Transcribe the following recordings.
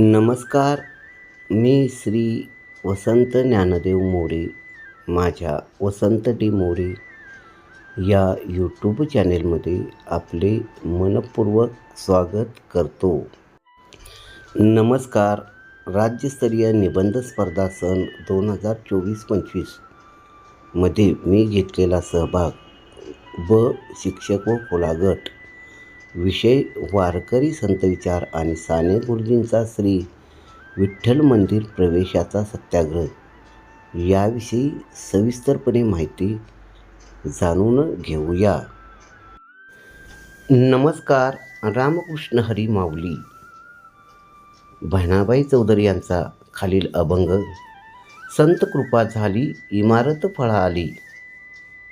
नमस्कार. मी श्री वसंत ज्ञानदेव मोरे माझ्या वसंत डी मोरे या यूट्यूब चॅनेलमध्ये आपले मनपूर्वक स्वागत करतो. नमस्कार. राज्यस्तरीय निबंध स्पर्धा सन दोन हजार चोवीस पंचवीसमध्ये मी घेतलेला सहभाग व शिक्षक व खोलागट विषय वारकरी संतविचार आणि साने गुरुजींचा श्री विठ्ठल मंदिर प्रवेशाचा सत्याग्रह. याविषयी सविस्तरपणे माहिती जाणून घेऊया. नमस्कार रामकृष्ण हरी माऊली. बहिणाबाई चौधरी यांचा खालील अभंग संत कृपा झाली इमारत फळा आली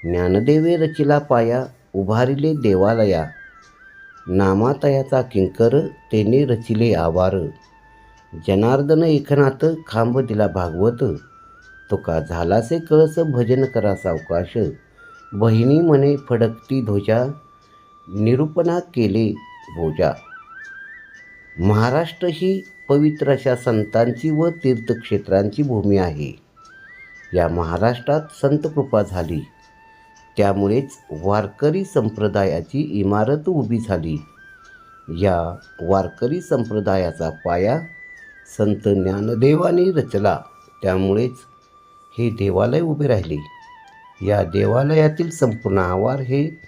ज्ञानदेवे रचिला पाया उभारिले देवालया. नामातयाचा किंकर तेने रचिले आवार. जनार्दन एकनाथ खांब दिला भागवत. तुका झालासे कळस भजन करा सावकाश. बहिणी म्हणे फडकती ध्वजा. निरूपणा केले भोजा. महाराष्ट्र ही पवित्र अशा संतांची व तीर्थक्षेत्रांची भूमी आहे. या महाराष्ट्रात संतकृपा झाली. त्यामुळेच वारकरी संप्रदायाची इमारत उभी झाली. या वारकरी संप्रदायाचा पाया संत ज्ञानदेवाने रचला. त्यामुळेच हे देवालय उभे राहिले. या देवालयातील संपूर्ण आवार हे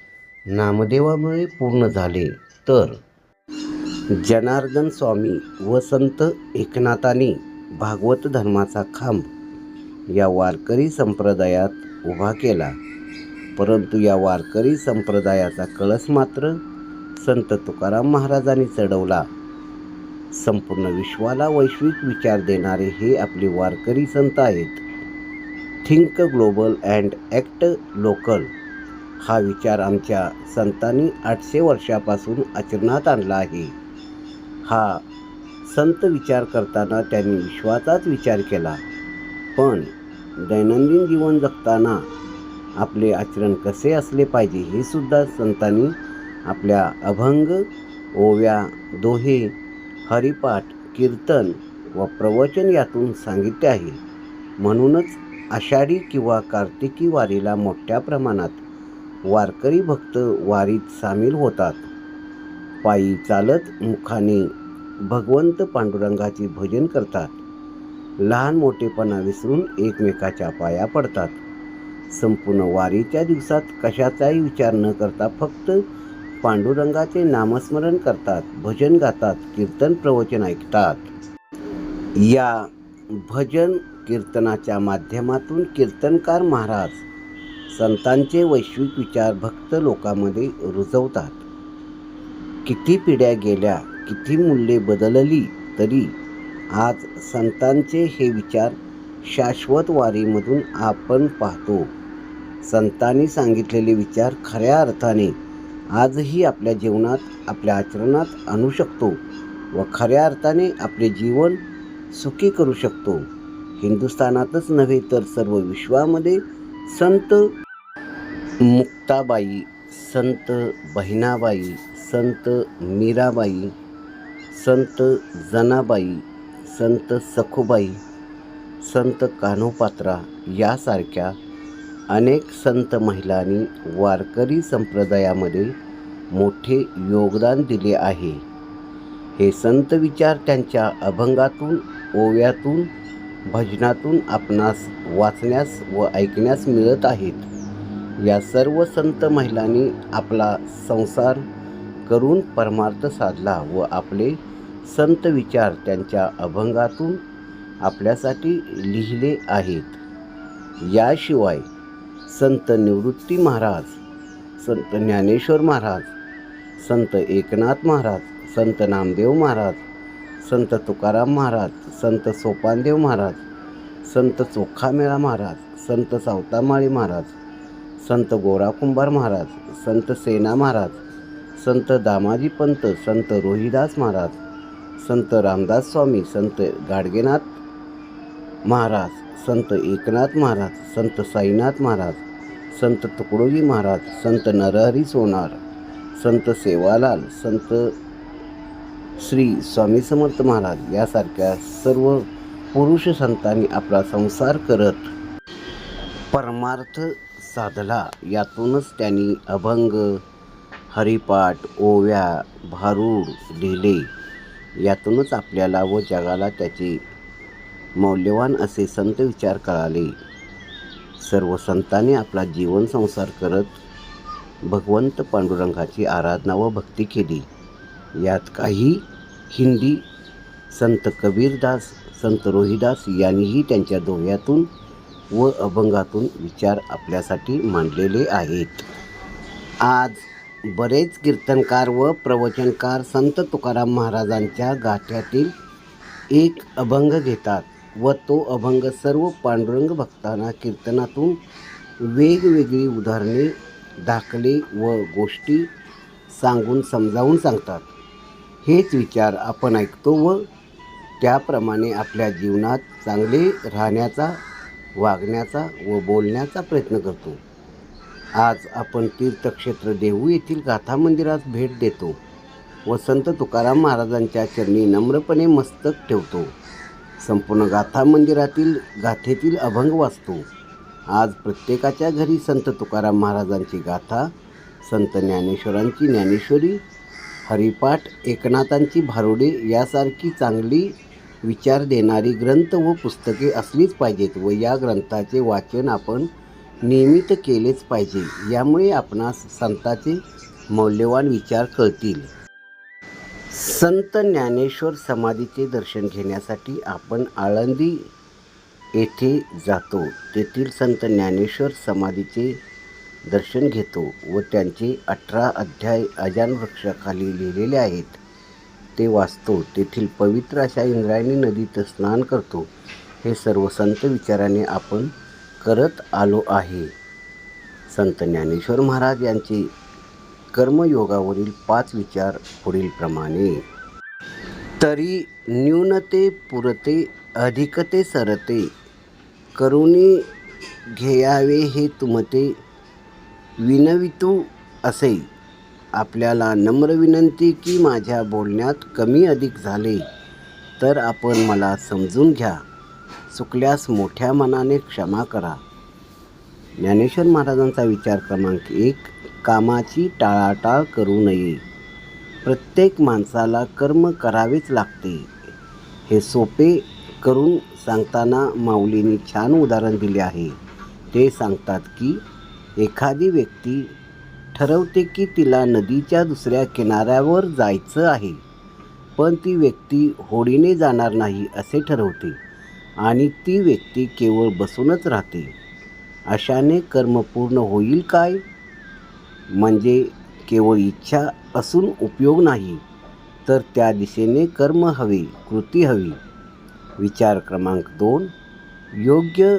नामदेवामुळे पूर्ण झाले. तर जनार्दन स्वामी व संत एकनाथाने भागवत धर्माचा खांब या वारकरी संप्रदायात उभा केला. परंतु या वारकरी संप्रदायाचा कळस मात्र संत तुकाराम महाराजांनी चढवला. संपूर्ण विश्वाला वैश्विक विचार देणारे हे आपले वारकरी संत आहेत. Think global and act local हा विचार आमच्या संतांनी आठशे वर्षापासून आचरणात आणला आहे. हा संत विचार करताना त्यांनी विश्वाचाच विचार केला. पण दैनंदिन जीवन जगताना आपले आचरण कसे असले पाहिजे हे सुद्धा संतांनी आपल्या अभंग ओव्या दोहे हरिपाठ कीर्तन व प्रवचन यातून सांगितले आहे. म्हणूनच आषाढी किंवा कार्तिकी वारीला मोठ्या प्रमाणात वारकरी भक्त वारीत सामील होतात. पायी चालत मुखाने भगवंत पांडुरंगाचे भजन करतात. लहान मोठेपणा विसरून एकमेकाच्या पाया पडतात. संपूर्ण वारीच्या दिवसात कशाचाही विचार न करता फक्त पांडुरंगाचे नामस्मरण करतात भजन गातात कीर्तन प्रवचन ऐकतात. या भजन कीर्तनाच्या माध्यमातून कीर्तनकार महाराज संतांचे वैश्विक विचार भक्त लोकांमध्ये रुजवतात. किती पिढ्या गेल्या किती मूल्ये बदलली तरी आज संतांचे हे विचार शाश्वत वारीमधून आपण पाहतो. संतांनी सांगितलेले विचार खऱ्या अर्थाने आजही आपल्या जीवनात आपल्या आचरणात आणू शकतो व खऱ्या अर्थाने आपले जीवन सुखी करू शकतो. हिंदुस्थानातच नव्हे तर सर्व विश्वामध्ये संत मुक्ताबाई संत बहिणाबाई संत मीराबाई संत जनाबाई संत सखुबाई संत कान्होपात्रा यासारख्या अनेक संत महिलांनी वारकरी संप्रदायामध्ये मोठे योगदान दिले आहे. हे संत विचार त्यांच्या अभंगातून ओव्यातून भजनातून आपणास वाचण्यास व ऐकण्यास मिळत आहेत. या सर्व संत महिलांनी आपला संसार करून परमार्थ साधला व आपले संत विचार त्यांच्या अभंगातून आपल्यासाठी लिहिले आहेत. याशिवाय संत निवृत्ती महाराज संत ज्ञानेश्वर महाराज संत एकनाथ महाराज संत नामदेव महाराज संत तुकाराम महाराज संत सोपानदेव महाराज संत चोखामेळा महाराज संत सावतामाळी महाराज संत गोराकुंभार महाराज संत सेना महाराज संत दामाजी पंत संत रोहिदास महाराज संत रामदास स्वामी संत गाडगेनाथ महाराज संत एकनाथ महाराज संत साईनाथ महाराज संत तुकडोजी महाराज संत नरहरी सोनार संत सेवालाल संत श्री स्वामी समर्थ महाराज यासारख्या सर्व पुरुष संतांनी आपला संसार करत परमार्थ साधला. यातूनच त्यांनी अभंग हरिपाठ ओव्या भारूड लिहिले. यातूनच आपल्याला व जगाला त्याचे मौल्यवान असे संत विचार कळाले. सर्व संतांनी आपला जीवन संसार करत भगवंत पांडुरंगाची आराधना व भक्ती केली. यात काही हिंदी संत कबीरदास संत रोहिदास यांनीही त्यांच्या दोह्यातून व अभंगातून विचार आपल्यासाठी मांडलेले आहेत. आज बरेच कीर्तनकार व प्रवचनकार संत तुकाराम महाराजांच्या गाठ्यातील एक अभंग घेतात. व तो अभंग सर्व पांडुरंग भक्तांना कीर्तनातून वेगवेगळी उदाहरणे दाखले व गोष्टी सांगून समजावून सांगतात. हेच विचार आपण ऐकतो व त्याप्रमाणे आपल्या जीवनात चांगले राहण्याचा वागण्याचा व बोलण्याचा प्रयत्न करतो. आज आपण तीर्थक्षेत्र देहू येथील गाथा मंदिरात भेट देतो व संत तुकाराम महाराजांच्या चरणी नम्रपणे मस्तक ठेवतो. संपूर्ण गाथा मंदिरातील गाथेतील अभंग वाचतो. आज प्रत्येकाच्या घरी संत तुकाराम महाराजांची गाथा संत ज्ञानेश्वरांची ज्ञानेश्वरी हरिपाठ एकनाथांची भारुडे यासारखी चांगली विचार देणारी ग्रंथ व पुस्तके असलीच पाहिजेत व या ग्रंथाचे वाचन आपण नियमित केलेच पाहिजे. यामुळे आपणास संताचे मौल्यवान विचार कळतील. संत ज्ञानेश्वर समाधीचे दर्शन घेण्यासाठी आपण आळंदी येथे जातो. तेथील संत ज्ञानेश्वर समाधीचे दर्शन घेतो व त्यांचे अठरा अध्याय अजान वृक्षाखाली लिहिलेले आहेत. ते वाचतो. तेथील पवित्र अशा इंद्रायणी नदीत स्नान करतो. हे सर्व संत विचाराने आपण करत आलो आहे. संत ज्ञानेश्वर महाराज यांचे कर्मयोगावरील पाच विचार पुढीलप्रमाणे. तरी न्यूनते पुरते अधिकते सरते. करुणी घेयावे हे तुमते विनवितू असे. आपल्याला नम्र विनंती की माझ्या बोलण्यात कमी अधिक झाले तर आपण मला समजून घ्या. चुकल्यास मोठ्या मनाने क्षमा करा. ज्ञानेश्वर महाराजांचा विचार क्रमांक एक कामाची टाळाटाळ करू नये. प्रत्येक माणसाला कर्म करावेच लागते. हे सोपे करून सांगताना माऊलीने छान उदाहरण दिले आहे. ते सांगतात की एखादी व्यक्ती ठरवते की तिला नदीच्या दुसऱ्या किनाऱ्यावर जायचं आहे पण ती व्यक्ती होडीने जाणार नाही असे ठरवते आणि ती व्यक्ती केवळ बसूनच राहते. अशाने कर्म पूर्ण होईल काय? म्हणजे केवळ इच्छा असून उपयोग नाही तर त्या दिशेने कर्म हवे कृती हवी. विचार क्रमांक दोन योग्य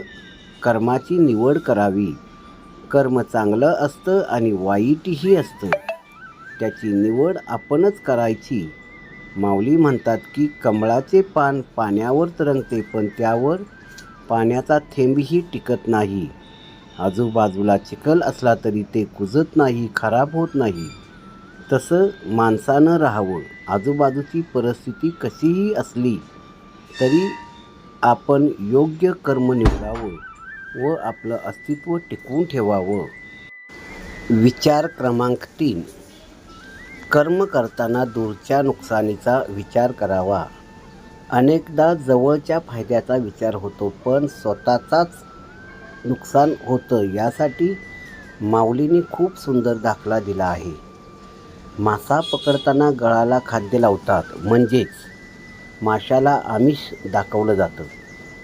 कर्माची निवड करावी. कर्म चांगलं असतं आणि वाईटही असतं. त्याची निवड आपणच करायची. माऊली म्हणतात की कमळाचे पान पाण्यावर तरंगते पण त्यावर पाण्याचा थेंबही टिकत नाही. आजूबाजूला चिखल असला तरी ते कुजत नाही खराब होत नाही. तसं माणसानं राहावं. आजूबाजूची परिस्थिती कशीही असली तरी आपण योग्य कर्म निवडावं व आपलं अस्तित्व टिकवून ठेवावं. विचार क्रमांक तीन. कर्म करताना दूरच्या नुकसानीचा विचार करावा. अनेकदा जवळच्या फायद्याचा विचार होतो पण स्वतःचाच नुकसान होतं यासाठी माऊलीने खूप सुंदर दाखला दिला आहे. मासा पकडताना गळाला खाद्य लावतात म्हणजेच माशाला आमिष दाखवलं जातं.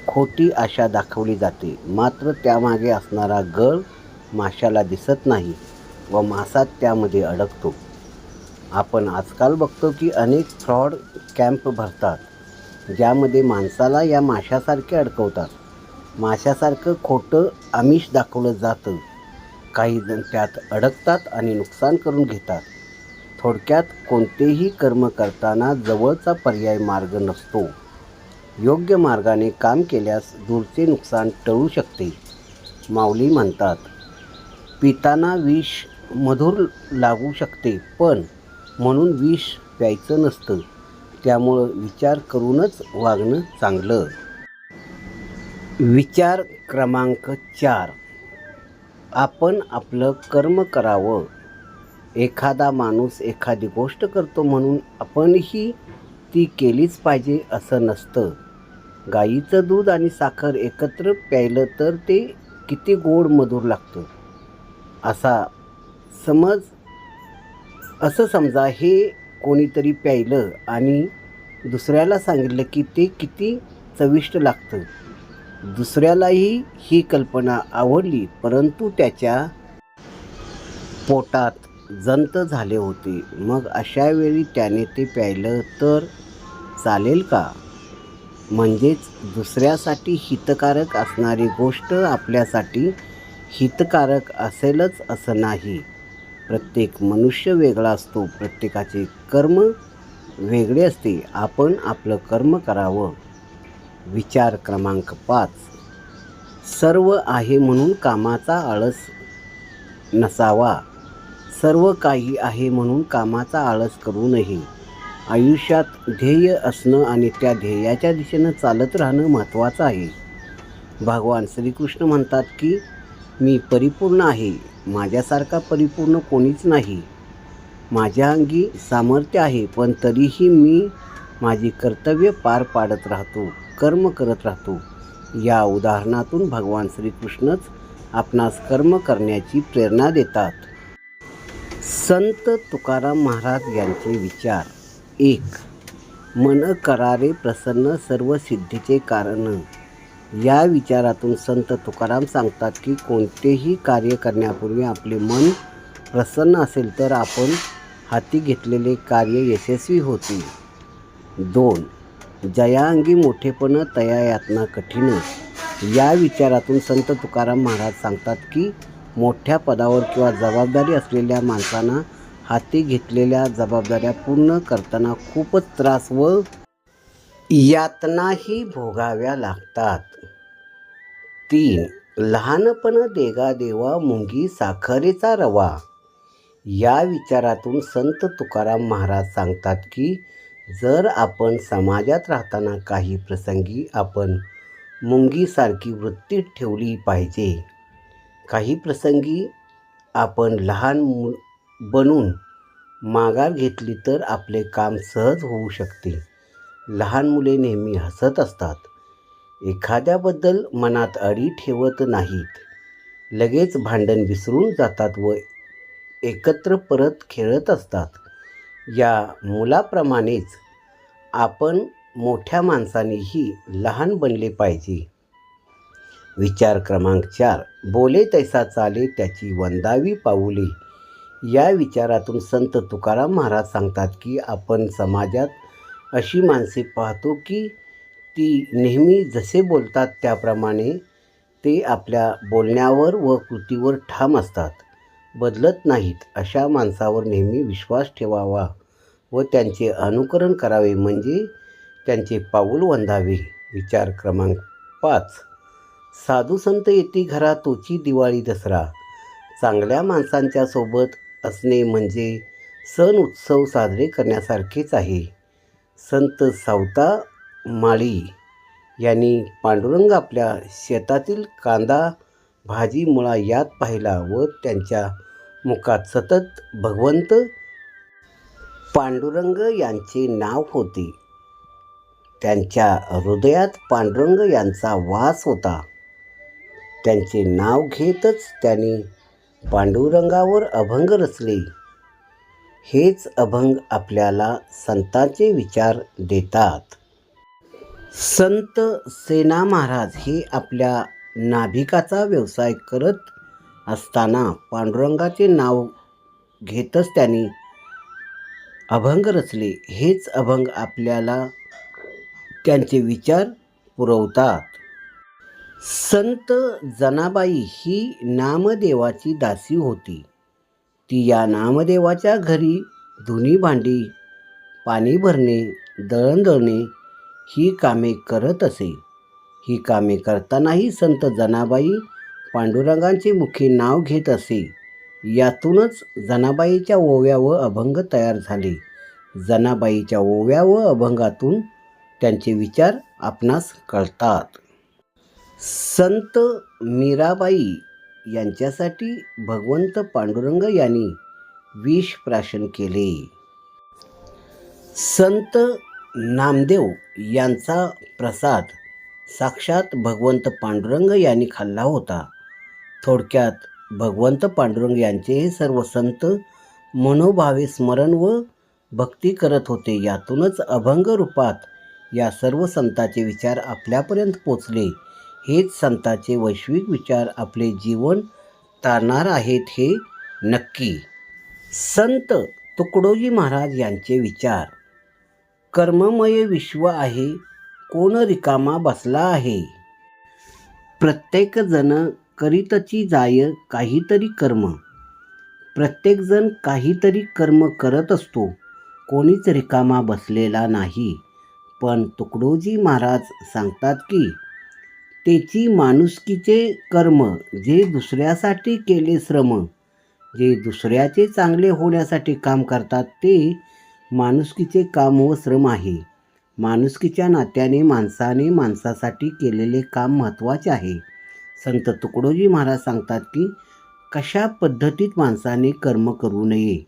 खोटी आशा दाखवली जाते मात्र त्यामागे असणारा गळ माशाला दिसत नाही व मासा त्यामध्ये अडकतो. आपण आजकाल बघतो की अनेक फ्रॉड कॅम्प भरतात ज्यामध्ये माणसाला या माशासारखे अडकवतात. माशासारखं खोटं आमिष दाखवलं जातं. काही जण त्यात अडकतात आणि नुकसान करून घेतात. थोडक्यात कोणतेही कर्म करताना जवळचा पर्याय मार्ग नसतो. योग्य मार्गाने काम केल्यास दूरचे नुकसान टळू शकते माऊली म्हणतात. पिताना विष मधुर लागू शकते पण म्हणून विष प्यायचं नसतं. त्यामुळं विचार करूनच वागणं चांगलं. विचार क्रमांक चार. आपण आपलं कर्म करावं. एखादा माणूस एखादी गोष्ट करतो म्हणून आपणही ती केलीच पाहिजे असं नसतं. गाईचं दूध आणि साखर एकत्र प्यायलं तर ते किती गोड मधुर लागतं. असा समज असं समजा हे कोणीतरी प्यायलं आणि दुसऱ्याला सांगितलं की ते किती चविष्ट लागतं. दुसऱ्यालाही ही कल्पना आवडली परंतु त्याच्या पोटात जंत झाले होते. मग अशा वेळी त्याने ते प्यायलं तर चालेल का? म्हणजेच दुसऱ्यासाठी हितकारक असणारी गोष्ट आपल्यासाठी हितकारक असेलच असं नाही. प्रत्येक मनुष्य वेगळा असतो प्रत्येकाचे कर्म वेगळे असते. आपण आपलं कर्म करावं. विचार क्रमांक पाच. सर्व आहे म्हणून कामाचा आळस नसावा. सर्व काही आहे म्हणून कामाचा आळस करू नये. आयुष्यात ध्येय असणं आणि त्या ध्येयाच्या दिशेनं चालत राहणं महत्त्वाचं आहे. भगवान श्रीकृष्ण म्हणतात की मी परिपूर्ण आहे. माझ्यासारखा परिपूर्ण कोणीच नाही. माझ्या अंगी सामर्थ्य आहे पण तरीही मी माझी कर्तव्य पार पाडत राहतो. कर्म करत राहतो. या उदाहरणातून भगवान श्रीकृष्णच आपणास कर्म करण्याची प्रेरणा देतात. संत तुकाराम महाराज यांचे विचार. एक मन करारे प्रसन्न सर्व सिद्धीचे कारण. या विचारातून संत तुकाराम सांगतात की कोणतेही कार्य करण्यापूर्वी आपले मन प्रसन्न असेल तर आपण हाती घेतलेले कार्य यशस्वी होते. दोन जयाअंगी मोठेपण तया यातना कठीण. या विचारातून संत तुकाराम महाराज सांगतात की मोठ्या पदावर किंवा जबाबदारी असलेल्या माणसांना हाती घेतलेल्या जबाबदाऱ्या पूर्ण करताना खूपच त्रास व यातनाही भोगाव्या लागतात. तीन लहानपण देगा देवा मुंगी साखरेचा रवा. या विचारातून संत तुकाराम महाराज सांगतात की जर आपण समाजात राहताना काही प्रसंगी आपण मुंगीसारखी वृत्ती ठेवली पाहिजे काही प्रसंगी आपण लहान मु बनून माघार घेतली तर आपले काम सहज होऊ शकते. लहान मुले नेहमी हसत असतात. एखाद्याबद्दल मनात अडी ठेवत नाहीत. लगेच भांडण विसरून जातात व एकत्र परत खेळत असतात. या मुलाप्रमाणेच आपण मोठ्या माणसानेही लहान बनले पाहिजे. विचार क्रमांक चार. बोले तैसा चाले त्याची वंदावी पाऊले. या विचारातून संत तुकाराम महाराज सांगतात की आपण समाजात अशी माणसे पाहतो की ती नेहमी जसे बोलतात त्याप्रमाणे ते आपल्या बोलण्यावर व कृतीवर ठाम असतात. बदलत नाहीत अशा माणसावर नेहमी विश्वास ठेवावा व त्यांचे अनुकरण करावे म्हणजे त्यांचे पाऊल वंधावे. विचार क्रमांक पाच. साधू संत येते घरा तोची दिवाळी दसरा. चांगल्या माणसांच्या सोबत असणे म्हणजे सण उत्सव साजरे करण्यासारखेच आहे. संत सावता माळी यांनी पांडुरंग आपल्या शेतातील कांदा भाजी मुळा यात पाहिला व त्यांच्या मुखात सतत भगवंत पांडुरंग यांचे नाव होते. त्यांच्या हृदयात पांडुरंग यांचा वास होता. त्यांचे नाव घेतच त्यांनी पांडुरंगावर अभंग रचले. हेच अभंग आपल्याला संतांचे विचार देतात. संत सेना महाराज हे आपल्या नाभिकाचा व्यवसाय करत असताना पांडुरंगाचे नाव घेतच त्यांनी अभंग रचले. हेच अभंग आपल्याला त्यांचे विचार पुरवतात. संत जनाबाई ही नामदेवाची दासी होती. ती या नामदेवाच्या घरी धुनी भांडी पाणी भरणे दळण दळणे ही कामे करत असे. ही कामे करतानाही संत जनाबाई पांडुरंगांचे मुखी नाव घेत असे. यातूनच जनाबाईच्या ओव्या व अभंग तयार झाले. जनाबाईच्या ओव्या व अभंगातून त्यांचे विचार आपणास कळतात. संत मीराबाई यांच्यासाठी भगवंत पांडुरंग यांनी विष प्राशन केले. संत नामदेव यांचा प्रसाद साक्षात भगवंत पांडुरंग यांनी खाल्ला होता. थोडक्यात भगवंत पांडुरंग यांचे सर्व संत मनोभावे स्मरण व भक्ती करत होते. यातूनच अभंग रूपात या सर्व संतांचे विचार आपल्यापर्यंत पोचले. हेच संतांचे वैश्विक विचार आपले जीवन तारणार आहेत हे नक्की. संत तुकडोजी महाराज यांचे विचार कर्ममय विश्व आहे कोण रिकामा बसला आहे? प्रत्येकजण करीतची जाय काहीतरी कर्म. प्रत्येकजण काहीतरी कर्म करत असतो. कोणीच रिकामा बसलेला नाही. पण तुकडोजी महाराज सांगतात की त्याची माणुसकीचे कर्म जे दुसऱ्यासाठी केले श्रम जे दुसऱ्याचे चांगले होण्यासाठी काम करतात ते माणुसकीचे काम व श्रम आहे. माणुसकीच्या नात्याने माणसाने माणसासाठी केलेले काम महत्त्वाचे आहे. संत तुकडोजी महाराज सांगतात की कशा पद्धतीत माणसाने कर्म करू नये?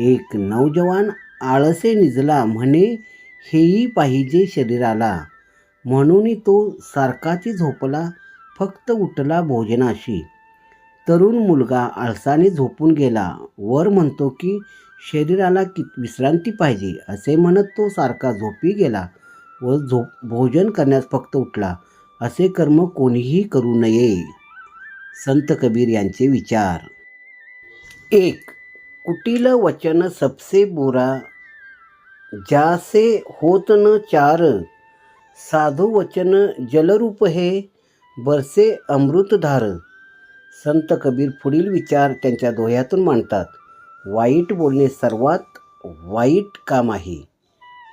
एक नौजवान आळसे निजला म्हणे हेही पाहिजे शरीराला. म्हणून तो सारखाची झोपला फक्त उठला भोजनाशी. तरुण मुलगा आळसाने झोपून गेला. वर म्हणतो की शरीराला कि विश्रांती पाहिजे असे म्हणत तो सारखा झोपी गेला व झोप भोजन करण्यास फक्त उठला. असे कर्म कोणीही करू नये. संत कबीर यांचे विचार. एक कुटील वचन सबसे बोरा जासे होत न चार साधू वचन जलरूप हे बरसे अमृतधार संत कबीर पुढील विचार त्यांच्या दोह्यातून मांडतात. वाईट बोलणे सर्वात वाईट काम आहे.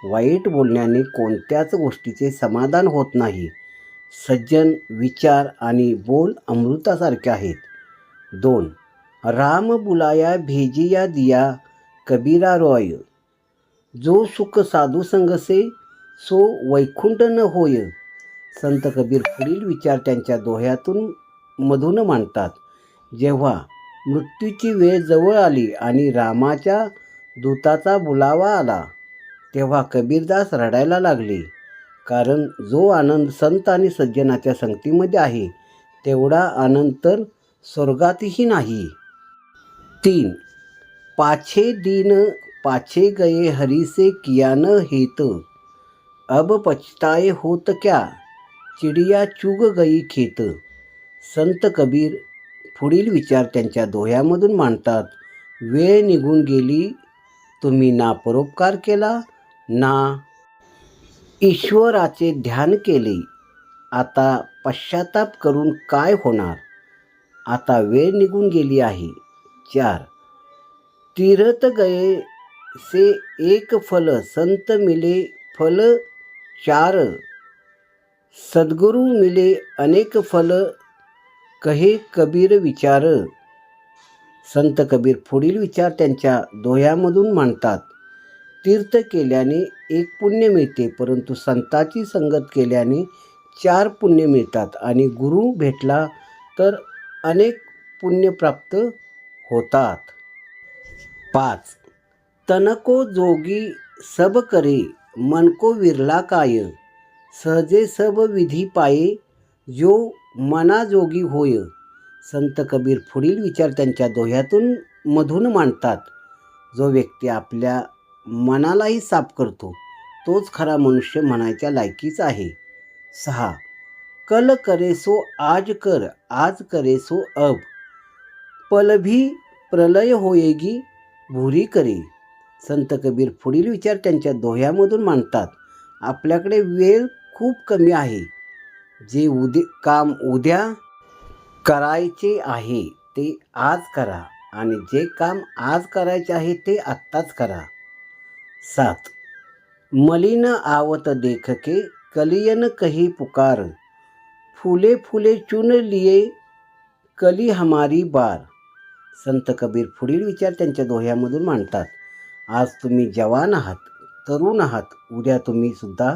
वाईट बोलण्याने कोणत्याच गोष्टीचे समाधान होत नाही. सज्जन विचार आणि बोल अमृतासारखे आहेत. दोन राम बुलाया भेजिया दिया कबीरा रॉय. जो सुख साधू संगसे सो वैकुंठ न होय. संत कबीर पुढील विचार त्यांच्या दोह्यातून मधून मांडतात. जेव्हा मृत्यूची वेळ जवळ आली आणि रामाच्या दूताचा बुलावा आला तेव्हा कबीरदास रडायला लागले. कारण जो आनंद संत आणि सज्जनाच्या संगतीमध्ये आहे तेवढा आनंद तर स्वर्गातही नाही. तीन पाछे दिन पाछे गए हरीसे कियान हेत. अब पछताय होत क्या चिडिया चुग गई खेत. संत कबीर पुढील विचार त्यांच्या दोह्यामधून मांडतात. वेळ निघून गेली. तुम्ही ना परोपकार केला ना ईश्वराचे ध्यान केले. आता पश्चाताप करून काय होणार? आता वेळ निघून गेली आहे. चार. तीरथ गये से एक फल संत मिले फल चार. सद्गुरु मिले अनेक फल कहे कबीर विचार. संत कबीर पुढील विचार त्यांच्या दोह्यामधून मांडतात. तीर्थ केल्याने एक पुण्य मिळते परंतु संताची संगत केल्याने चार पुण्य मिळतात आणि गुरु भेटला तर अनेक पुण्य प्राप्त होतात. पाच. तनको जोगी सब करे मन को विरला काय. सहजे सब विधी पाये जो मनाजोगी होय. संत कबीर पुढील विचार त्यांच्या दोह्यातून मधून मांडतात. जो व्यक्ती आपल्या मनालाही साफ करतो तोच खरा मनुष्य म्हणायच्या लायकीचा आहे. सहा. कल करे सो आज कर आज करे सो अब. पलभी प्रलय होयेगी भुरी करे. संत कबीर पुढील विचार त्यांच्या दोह्यामधून मांडतात. आपल्याकडे वेळ खूप कमी आहे. जे उद्या काम उद्या करायचे आहे ते आज करा आणि जे काम आज करायचे आहे ते आत्ताच करा. सात. मलिन आवत देखके कलियन कही पुकार. फुले फुले चुन लिए कली हमारी बार. संत कबीर पुढील विचार त्यांच्या दोह्यामधून मांडतात. आज तुम्ही जवान आहात तरुण आहात उद्या तुम्ही सुद्धा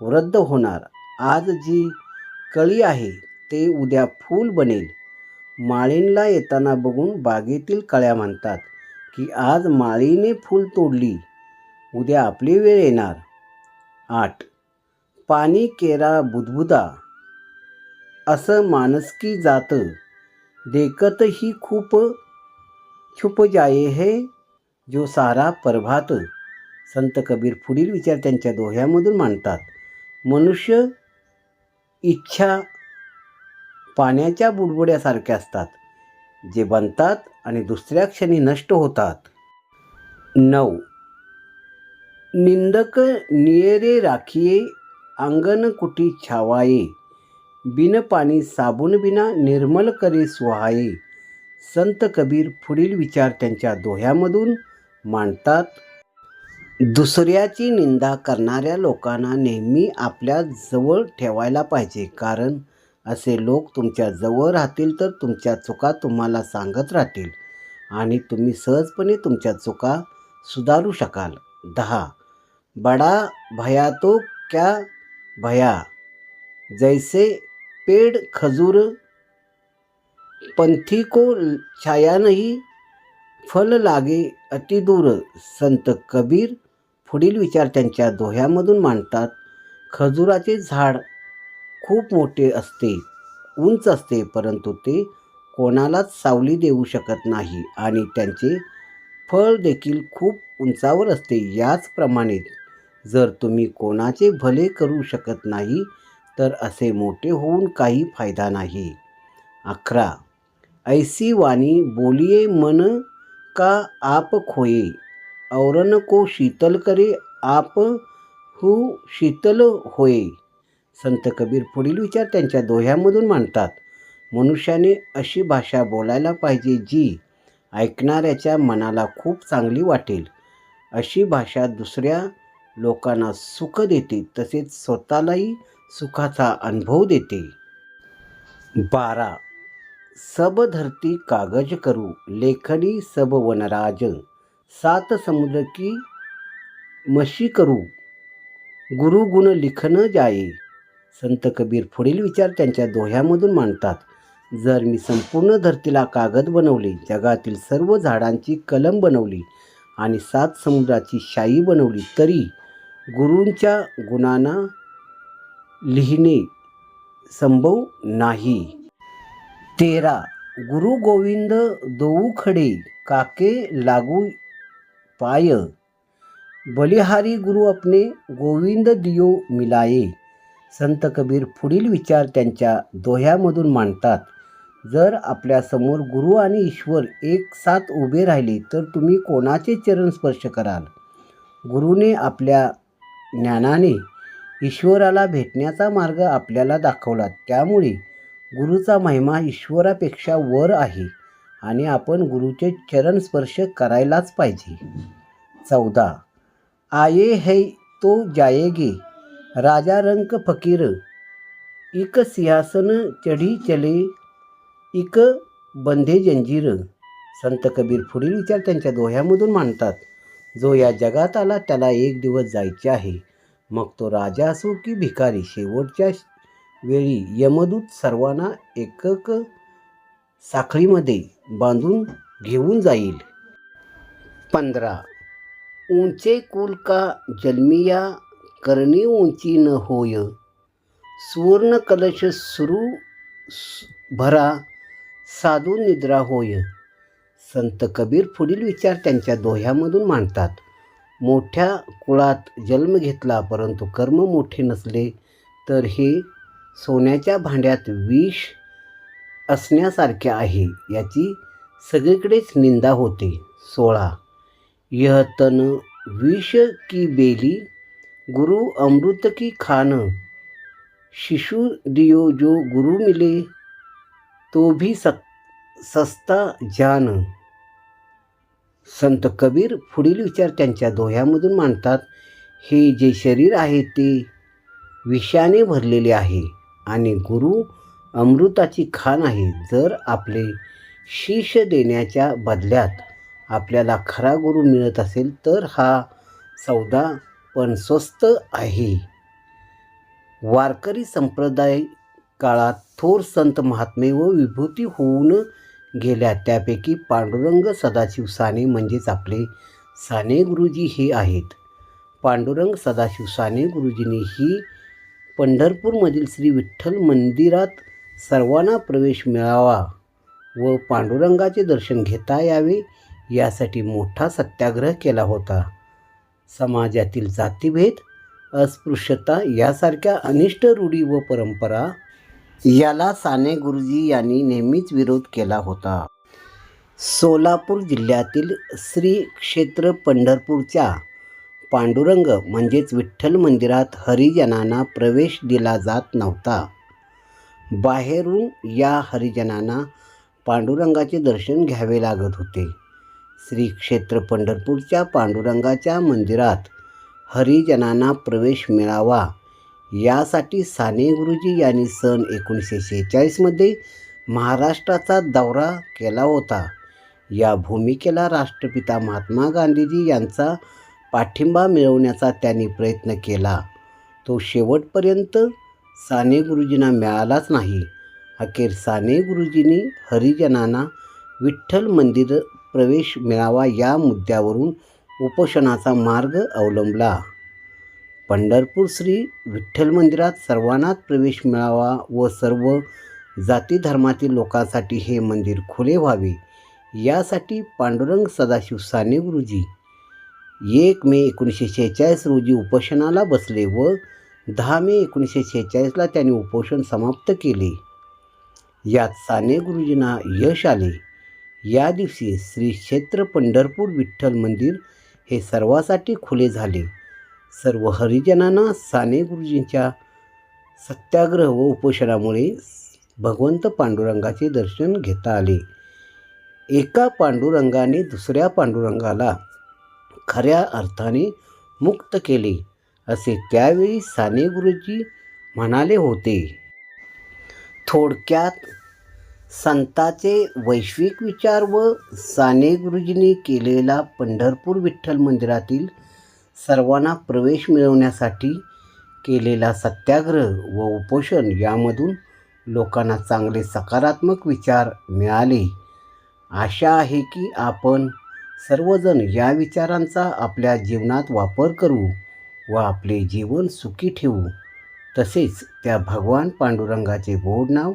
वृद्ध होणार. आज जी कळी आहे ते उद्या फूल बनेल. माळींला येताना बघून बागेतील कळ्या म्हणतात की आज माळीने फूल तोडली. उद्या आपली वेळ येणार. आठ. पाणी केरा बुदबुदा. असं मानसकी जात. देखत ही खूप छुप जाये हे जो सारा प्रभात. संत कबीर पुढील विचार त्यांच्या दोह्यामधून मांडतात. मनुष्य इच्छा पाण्याच्या बुडबुड्यासारख्या असतात जे बनतात आणि दुसऱ्या क्षणी नष्ट होतात. नऊ. निंदक नियरे राखिये अंगण कुटी छावाये. बिन पाणी साबून बिना निर्मल करे सुहाये. संत कबीर पुढील विचार त्यांच्या दोह्यामधून मांडतात. दुसऱ्याची निंदा करणाऱ्या लोकांना नेहमी आपल्या जवळ ठेवायला पाहिजे. कारण असे लोक तुमच्या जवळ राहतील तर तुमच्या चुका तुम्हाला सांगत राहतील आणि तुम्ही सहजपणे तुमच्या चुका सुधारू शकाल. दहा. बडा भया तो क्या भया? जैसे पेड़ खजूर पंथी को छाया नहीं फल लागे अतिदूर संत कबीर पुढील विचार त्यांच्या दोह्यामधून मांडतात. खजुराचे झाड खूप मोठे असते उंच असते परंतु ते कोणालाच सावली देऊ शकत नाही आणि त्यांचे फळ देखील खूप उंचावर असते. याचप्रमाणे जर तुम्ही कोणाचे भले करू शकत नाही तर असे मोठे होऊन काही फायदा नाही. अकरा. ऐसी वाणी बोलिये मन का आप खोये. औरन को शीतल करे आप हु शीतल होय संत कबीर पुढील विचार त्यांच्या दोह्यामधून मांडतात. मनुष्याने अशी भाषा बोलायला पाहिजे जी ऐकणाऱ्याच्या मनाला खूप चांगली वाटेल. अशी भाषा दुसऱ्या लोकांना सुख देते तसेच स्वतःलाही सुखाचा अनुभव देते. बारा. सब धरती कागज करू लेखनी सब वनराज. सात समुद्र की मशी करू. गुरु गुण लिखन जाये. संत कबीर पुढील विचार त्यांच्या दोह्यामधून मांडतात. जर मी संपूर्ण धरतीला कागद बनवले जगातील सर्व झाडांची कलम बनवली आणि सात समुद्राची शाई बनवली तरी गुरूंच्या गुणांना लिहिणे संभव नाही. तेरा. गुरु गोविंद दोऊ खडे काके लागू पाय। बलिहारी गुरु अपने गोविंद दियो मिलाये संत कबीर पुढील विचार त्यांच्या दोह्यामधून मांडतात। जर आपल्यासमोर गुरु आणि ईश्वर एक साथ उभे राहिले तर तुम्ही कोणाचे चरण स्पर्श कराल? गुरुने आपल्या ज्ञानाने ईश्वराला भेटण्याचा मार्ग आपल्याला दाखवला. त्यामुळे गुरुचा महिमा ईश्वरापेक्षा वर आहे. आणि आपण गुरुचे चरण स्पर्श करायलाच पाहिजे. चौदा. आये है तो जायेगे. राजा रंक फकीर. इक सिंहासन चढी चले. इक बंधे जंजीर. संत कबीर पुढील विचार त्यांच्या दोह्यामधून मांडतात. जो या जगात आला त्याला एक दिवस जायचे आहे. मग तो राजा असो की भिकारी शेवटच्या वेळी यमदूत सर्वांना एकक साखळीमध्ये बांधून घेऊन जाईल. पंधरा. उंचे कुल का जन्मिया करणी उंची न होय. सुवर्ण कलश सुरू भरा साधू निद्रा होय. संत कबीर पुढील विचार त्यांच्या दोह्यामधून मांडतात. मोठ्या कुळात जन्म घेतला परंतु कर्म मोठे नसले तर हे सोन्याच्या भांड्यात विष असण्यासारखे आहे याची सगळीकडेच निंदा होते. सोळा. यह तन विष की बेली गुरु अमृत की खान शिशु दियो जो गुरु मिले तो भी सत सस्ता जान. संत कबीर पुढील विचार त्यांच्या दोह्यामधून मांडतात हे जे शरीर आहे ते विषाने भरलेले आहे आणि गुरु अमृताची खाण आहे जर आपले शीश देण्याच्या बदल्यात आपल्याला खरा गुरु मिळत असेल तर हा सौदा पण स्वस्त आहे. वारकरी संप्रदाय काळात थोर संत महात्मे व विभूती होऊन गेल्या. त्यापैकी पांडुरंग सदाशिव साने म्हणजेच आपले साने गुरुजी हे आहेत. पांडुरंग सदाशिव साने गुरुजींनी ही पंढरपूरमधील श्री विठ्ठल मंदिरात सर्वांना प्रवेश मिळावा व पांडुरंगाचे दर्शन घेता यावे यासाठी मोठा सत्याग्रह केला होता. समाजातील जातीभेद अस्पृश्यता यासारख्या अनिष्ट रूढी व परंपरा याला साने गुरुजी यांनी नेहमीच विरोध केला होता. सोलापूर जिल्ह्यातील श्री क्षेत्र पंढरपूरच्या पांडुरंग म्हणजेच विठ्ठल मंदिरात हरिजनांना प्रवेश दिला जात नव्हता. बाहेरून या हरिजनांना पांडुरंगाचे दर्शन घ्यावे लागत होते. श्री क्षेत्र पंढरपूरच्या पांडुरंगाच्या मंदिरात हरिजनांना प्रवेश मिळावा यासाठी साने गुरुजी यांनी सन एकोणीसशे शेहेचाळीसमध्ये महाराष्ट्राचा दौरा केला होता. या भूमिकेला राष्ट्रपिता महात्मा गांधीजी यांचा पाठिंबा मिळवण्याचा त्यांनी प्रयत्न केला. तो शेवटपर्यंत साने गुरुजींना मिळालाच नाही. अखेर साने गुरुजींनी हरिजनांना विठ्ठल मंदिर प्रवेश मिळावा या मुद्द्यावरून उपोषणाचा मार्ग अवलंबला. पंढरपूर श्री विठ्ठल मंदिरात सर्वांनाच प्रवेश मिळावा व सर्व जाती धर्मातील लोकांसाठी हे मंदिर खुले व्हावे यासाठी पांडुरंग सदाशिव साने गुरुजी एक मे एकोणीसशे शेहेचाळीस रोजी उपोषणाला बसले व दहा मे एकोणीसशे शेहेचाळीसला त्यांनी उपोषण समाप्त केले. यात साने गुरुजींना यश आले. या दिवशी श्री क्षेत्र पंढरपूर विठ्ठल मंदिर हे सर्वासाठी खुले झाले. सर्व हरिजनांना साने गुरुजींच्या सत्याग्रह व उपोषणामुळे भगवंत पांडुरंगाचे दर्शन घेता आले. एका पांडुरंगाने दुसऱ्या पांडुरंगाला खऱ्या अर्थाने मुक्त केले. असे त्यावेळी साने गुरुजी म्हणाले होते थोडक्यात संताचे वैश्विक विचार व साने गुरुजींनी केलेला पंढरपूर विठ्ठल मंदिरातील सर्वांना प्रवेश मिळवण्यासाठी केलेला सत्याग्रह व उपोषण यामधून लोकांना चांगले सकारात्मक विचार मिळाले. आशा आहे की आपण सर्वजण या विचारांचा आपल्या जीवनात वापर करू. व आपले जीवन सुखी ठेवू. तसेच त्या भगवान पांडुरंगाचे गोड नाव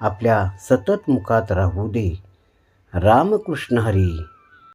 आपल्या सतत मुखात राहू दे. रामकृष्ण हरी.